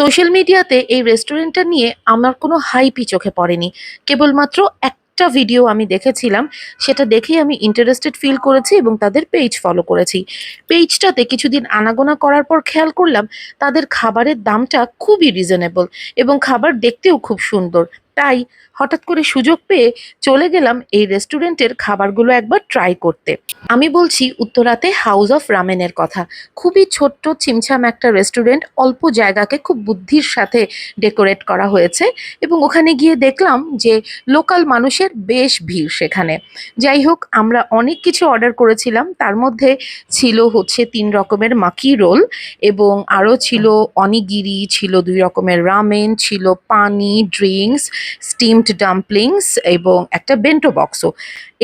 Social মিডিয়াতে এই রেস্টুরেন্টটা নিয়ে আমার কোনো হাইপই চোখে পড়েনি। কেবলমাত্র একটা ভিডিও আমি দেখেছিলাম, সেটা দেখেই আমি ইন্টারেস্টেড ফিল করেছি এবং তাদের পেজ ফলো করেছি। পেজটাতে কিছুদিন আনাগোনা করার পর খেয়াল করলাম, তাদের খাবারের দামটা খুবই রিজনেবল এবং খাবার দেখতেও খুব সুন্দর। তাই হঠাৎ করে সুযোগ পেয়ে চলে গেলাম এই রেস্টুরেন্টের খাবারগুলো একবার ট্রাই করতে। আমি বলছি উত্তরাতে হাউস অফ রামেনের কথা। খুবই ছোট্ট ছিমছাম একটা রেস্টুরেন্ট, অল্প জায়গাকে খুব বুদ্ধির সাথে ডেকোরেট করা হয়েছে এবং ওখানে গিয়ে দেখলাম যে লোকাল মানুষের বেশ ভিড় সেখানে। যাই হোক, আমরা অনেক কিছু অর্ডার করেছিলাম। তার মধ্যে ছিল হচ্ছে তিন রকমের মাকি রোল এবং আরও ছিল অনিগিরি, ছিল দুই রকমের রামেন, ছিল পানি, ড্রিঙ্কস স্টিমড ডাম্পলিংস এবং একটা বেন্টো বক্সও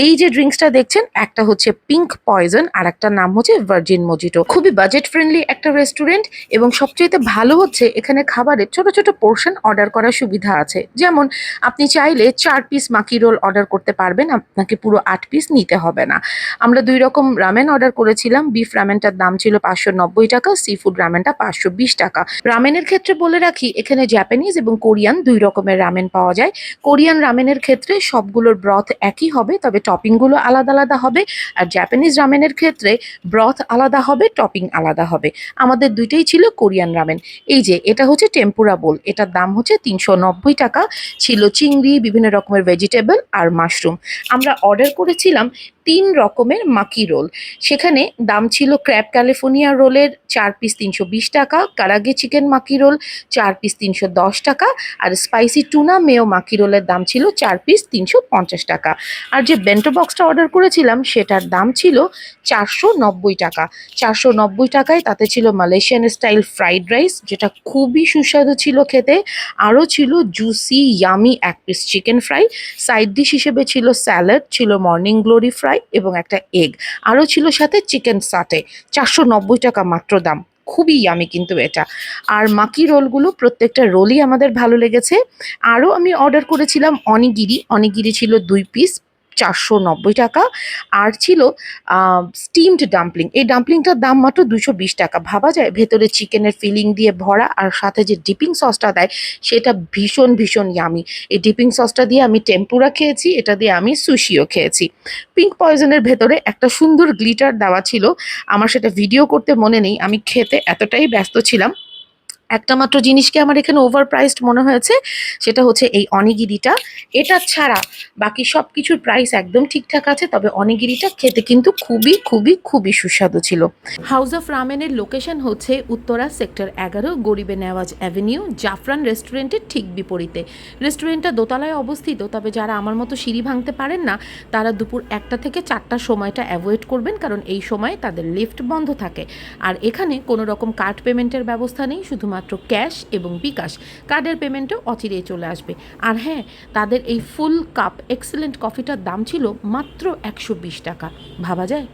এই যে ড্রিঙ্কসটা দেখছেন, একটা হচ্ছে পিঙ্ক পয়জন আর একটা নাম হচ্ছে ভার্জিন মজিটো খুবই বাজেট ফ্রেন্ডলি একটা রেস্টুরেন্ট এবং সবচেয়ে ভালো হচ্ছে, এখানে খাবারের ছোট ছোট পোর্শন অর্ডার করার সুবিধা আছে। যেমন, আপনি চাইলে চার পিস মাকি রোল অর্ডার করতে পারবেন, আপনাকে পুরো আট পিস নিতে হবে না। আমরা দুই রকম রামেন অর্ডার করেছিলাম বিফ রামেনটার দাম ছিল পাঁচশো নব্বই টাকা সি ফুড রামেনটা পাঁচশো বিশ টাকা। রামেনের ক্ষেত্রে বলে রাখি, এখানে জাপানিজ এবং কোরিয়ান দুই রকমের রামেন পাওয়া যায়। কোরিয়ান রামেনের ক্ষেত্রে সবগুলোর ব্রথ একই হবে, তবে টপিংগুলো আলাদা আলাদা হবে। আর জাপানিজ রামেনের ক্ষেত্রে ব্রথ আলাদা হবে, টপিং আলাদা হবে। আমাদের দুইটাই ছিল কোরিয়ান রামেন। এই যে, এটা হচ্ছে টেম্পুরা বোল। এটার দাম হচ্ছে তিনশো নব্বই টাকা। ছিল চিংড়ি, বিভিন্ন রকমের ভেজিটেবল আর মাশরুম। আমরা অর্ডার করেছিলাম তিন রকমের মাকি রোল। সেখানে দাম ছিল ক্র্যাব ক্যালিফোর্নিয়া রোলের চার পিস তিনশো বিশ টাকা, কারাগে চিকেন মাকি রোল চার পিস তিনশো দশ টাকা, আর স্পাইসি টুনা মেও মাকি রোলের দাম ছিল চার পিস তিনশো পঞ্চাশ টাকা। আর যে বেন্টো বক্সটা অর্ডার করেছিলাম, সেটার দাম ছিল চারশো নব্বই টাকা। চারশো নব্বই টাকায় তাতে ছিল মালয়েশিয়ান স্টাইল ফ্রাইড রাইস যেটা খুবই সুস্বাদু ছিল খেতে। আরও ছিল জুসি ইয়ামি এক piece chicken fry side dish হিসেবে ছিল স্যালাড ছিল মর্নিং গ্লোরি ফ্রাই এবং একটা এগ আরও ছিল সাথে চিকেন সাটে চারশো নব্বই টাকা মাত্র দাম। খুবই আমি কিন্তু এটা। আর মাকি রোলগুলো প্রত্যেকটা রোলই আমাদের ভালো লেগেছে। আরও আমি অর্ডার করেছিলাম অনিগিরি। অনিগিরি ছিল দুই পিস চারশো নব্বই টাকা। আর ছিল স্টিমড ডাম্পলিং এই ডাম্পলিংটার দাম মাত্র দুশো বিশ টাকা। ভাবা যায়, ভেতরে চিকেনের ফিলিং দিয়ে ভরা আর সাথে যে ডিপিং সসটা দেয়, সেটা ভীষণ ভীষণ ইয়ামি এই ডিপিং সসটা দিয়ে আমি টেম্পুরা খেয়েছি, এটা দিয়ে আমি সুশিও খেয়েছি। পিঙ্ক পয়জনের ভেতরে একটা সুন্দর গ্লিটার দেওয়া ছিল। আমার সেটা ভিডিও করতে মনে নেই। আমি খেতে এতটাই ব্যস্ত ছিলাম। একটা মাত্র জিনিসকে আমার এখানে ওভার প্রাইসড মনে হয়েছে, সেটা হচ্ছে এই অনিগিরিটা। এটা ছাড়া বাকি সব কিছুর প্রাইস একদম ঠিকঠাক আছে, তবে অনিগিরিটা খেতে কিন্তু খুবই খুবই খুবই সুস্বাদু ছিল। হাউস অফ রামেনের লোকেশন হচ্ছে উত্তরা সেক্টর এগারো, গরিবে নেওয়াজ অ্যাভিনিউ জাফরান রেস্টুরেন্টের ঠিক বিপরীতে। রেস্টুরেন্টটা দোতলায় অবস্থিত, তবে যারা আমার মতো সিঁড়ি ভাঙতে পারেন না, তারা দুপুর একটা থেকে চারটার সময়টা অ্যাভয়েড করবেন, কারণ এই সময় তাদের লিফট বন্ধ থাকে। আর এখানে কোনো রকম কার্ড পেমেন্টের ব্যবস্থা নেই, শুধুমাত্র ক্যাশ এবং বিকাশ, কার্ডের পেমেন্টও অচিরেই চলে আসবে। আর হ্যাঁ তাদের এই ফুল কাপ এক্সেলেন্ট কফিটার দাম ছিল মাত্র একশো বিশ টাকা। ভাবা যায়?